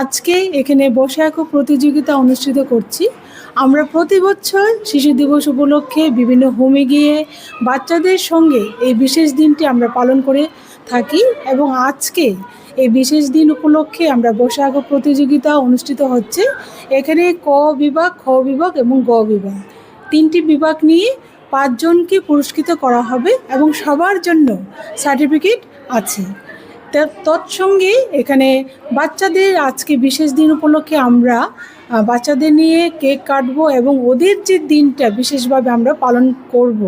আজকে এখানে বৈশাখ প্রতিযোগিতা অনুষ্ঠিত করছি। আমরা প্রতি বছর শিশু দিবস উপলক্ষে বিভিন্ন হোমে গিয়ে বাচ্চাদের সঙ্গে এই বিশেষ দিনটি আমরা পালন করে থাকি এবং আজকে এই বিশেষ দিন উপলক্ষে আমরা বৈশাখ প্রতিযোগিতা অনুষ্ঠিত হচ্ছে। এখানে ক বিভাগ, খ বিভাগ এবং গ বিভাগ। তিনটি বিভাগ নিয়ে পাঁচজনকে পুরস্কৃত করা হবে এবং সবার জন্য সার্টিফিকেট আছে। তা- তৎসঙ্গে এখানে বাচ্চাদের আজকে বিশেষ দিন উপলক্ষে আমরা বাচ্চাদের নিয়ে কেক কাটবো এবং ওদের যে দিনটা বিশেষভাবে আমরা পালন করব।